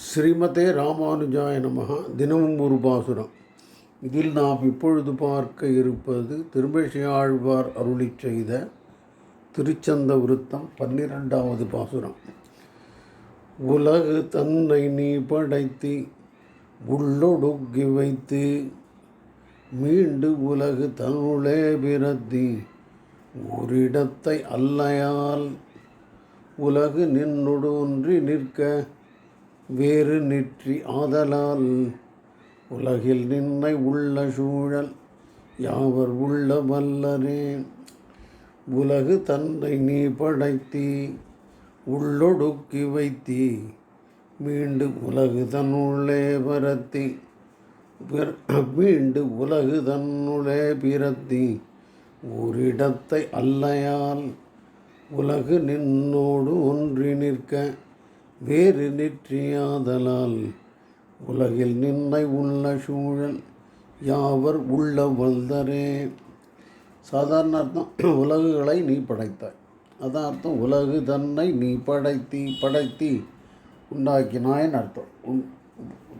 ஸ்ரீமதே ராமானுஜாய நமகா தினமும் ஒரு பாசுரம். இதில் நாம் இப்பொழுது பார்க்க இருப்பது திருமழிசையாழ்வார் அருளி செய்த திருச்சந்த விருத்தம் பன்னிரெண்டாவது பாசுரம். உலகு தன்னை நீ படைத்து உள்ளொடுக்கி வைத்து மீண்டு உலகு தன்னுளே பிறத்தி ஓரிடத்தை அல்லையால் உலகு நின்னொடு ஒன்றி நிற்க வேறு நெற்றி ஆதலால் உலகில் நின்னை உள்ள சூழல் யாவர் உள்ள வல்லரே? உலகு தன்னை நீ படைத்தி உள்ளொடுக்கி வைத்தி மீண்டும் உலகு தன்னுள்ளே பரத்தி. பிற- மீண்டு உலகு தன்னுளே பிறத்தி ஓரிடத்தை அல்லையால் உலகு நின்னோடு ஒன்றி நிற்க. வேறு நிற்றியாதலால் உலகில் நின்னை உள்ள சூழல் யாவர் உள்ள வல்தரே சாதாரண அர்த்தம் உலகுகளை நீ படைத்தாய். அதான் அர்த்தம் உலகு தன்னை நீ படைத்தி படைத்தி உண்டாக்கினாயின்னு அர்த்தம்.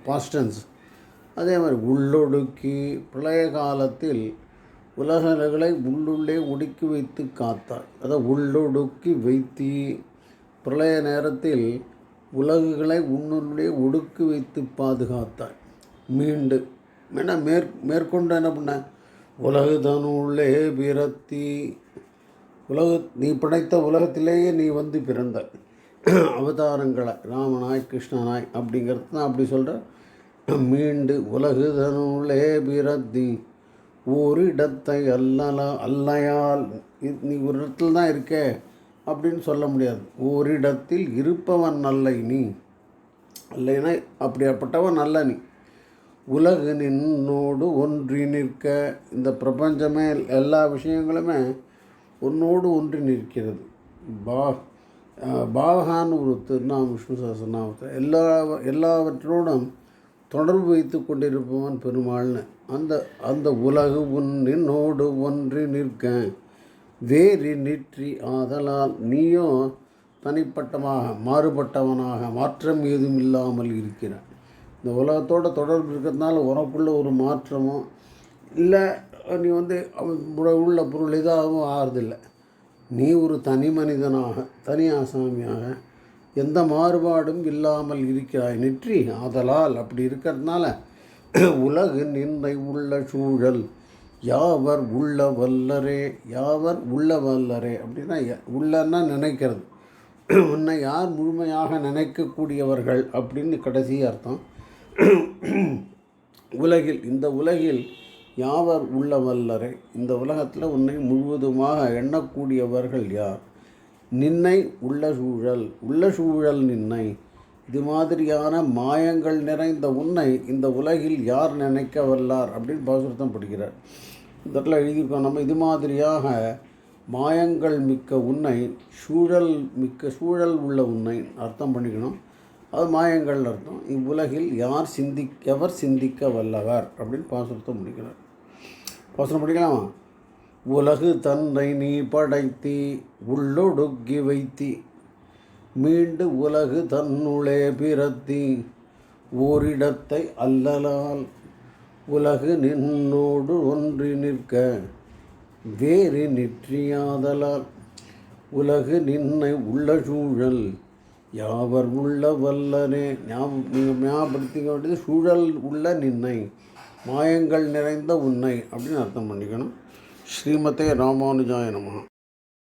பாஸ்டன்ஸ் அதே மாதிரி உள்ளொடுக்கி பிரளய காலத்தில் உலகங்களை உள்ளுள்ளே ஒடுக்கி வைத்து காத்தாய். அதை உள்ளொடுக்கி வைத்தி பிரளய நேரத்தில் உலகுகளை உன்னுள்ளே ஒடுக்கி வைத்து பாதுகாத்தாய். மீண்டு என்ன மேற் மேற்கொண்டு என்ன பண்ண? உலகு தனுள்ளே பிறத்தி உலக நீ படைத்த உலகத்திலேயே நீ வந்து பிறந்த அவதாரங்களை ராமனாய் கிருஷ்ணனாய் அப்படிங்கிறது தான் அப்படி சொல்கிற மீண்டு உலகு தனுள்ளே பிறத்தி ஓரிடத்தை அல்லலா அல்லையால் நீ ஒரு இடத்துல தான் இருக்கே. அப்படின்னு சொல்ல முடியாது. ஓரிடத்தில் இருப்பவன் நல்லை நீ இல்லைன்னா அப்படியாப்பட்டவன் நல்ல நீ உலகு நின்னோடு ஒன்றி நிற்க. இந்த பிரபஞ்சமே எல்லா விஷயங்களுமே உன்னோடு ஒன்றி நிற்கிறது. பா அஹ் பாவகான்னு ஒரு திருநாம விஷ்ணு சகசநாமத்தை எல்லா எல்லாவற்றோடும் தொடர்பு வைத்து கொண்டிருப்பவன் பெருமாள்னு. அந்த அந்த உலகு உன் நின்னோடு ஒன்றி நிற்க. வேறு நிற்றி ஆதலால் நீயும் தனிப்பட்டமாக மாறுபட்டவனாக மாற்றம் ஏதும் இல்லாமல் இருக்கிறான். இந்த உலகத்தோட தொடர்பு இருக்கிறதுனால உனக்குள்ள ஒரு மாற்றமோ இல்லை நீ வந்து அவன் உள்ள- உள்ள பொருள் இதாகவும் ஆறுதில்லை. நீ ஒரு தனி மனிதனாக தனி ஆசாமியாக எந்த மாறுபாடும் இல்லாமல் இருக்கிறாய். நெற்றி ஆதலால் அப்படி இருக்கிறதுனால உலகு நின்னை உள்ள சூழல். யாவர் உள்ள வல்லரே யாவர் உள்ள வல்லரே அப்படின்னா உள்ளன்னா நினைக்கிறது. உன்னை யார் முழுமையாக நினைக்கக்கூடியவர்கள் அப்படின்னு கடைசி அர்த்தம். உலகில் இந்த உலகில் யாவர் உள்ள வல்லரே இந்த உலகத்தில் உன்னை முழுவதுமாக எண்ணக்கூடியவர்கள் யார்? நின்னை உள்ள சூழல் உள்ள சூழல் நின்னை. இது மாதிரியான மாயங்கள் நிறைந்த உன்னை இந்த உலகில் யார் நினைக்க வல்லார் அப்படின்னு பாசுரத்தம் படிக்கிறார். இந்த இடத்துல எழுதியிருக்கோம் நம்ம இது மாதிரியாக மாயங்கள் மிக்க உன்னை சூழல் மிக்க சூழல் உள்ள உன்னை அர்த்தம் பண்ணிக்கணும். அது மாயங்கள் அர்த்தம். இவ்வுலகில் யார் சிந்தி எவர் சிந்திக்க வல்லவர்? அப்படின்னு பாசுரத்தை முடிக்கிறார். பாசுரம் முடிக்கலாமா உலகு தன்னை நீ படைத்தி உள்ளொடுக்கி வைத்தி மீண்டு உலகு தன்னுளே பிறத்தி ஓரிடத்தை அல்லலால் உலகு நின்னோடு ஒன்றி நிற்க வேறு நிற்றியாதலால். உலகு நின்னை உள்ள சூழல் யாவர் உள்ள வல்லனே? ஞாபகம் நீங்கள் ஞாபகப்படுத்திக்க வேண்டியது சூழல் உள்ள நின்னை மாயங்கள் நிறைந்த உன்னை அப்படின்னு அர்த்தம் பண்ணிக்கணும். ஸ்ரீமதே ராமானுஜாய நமஹ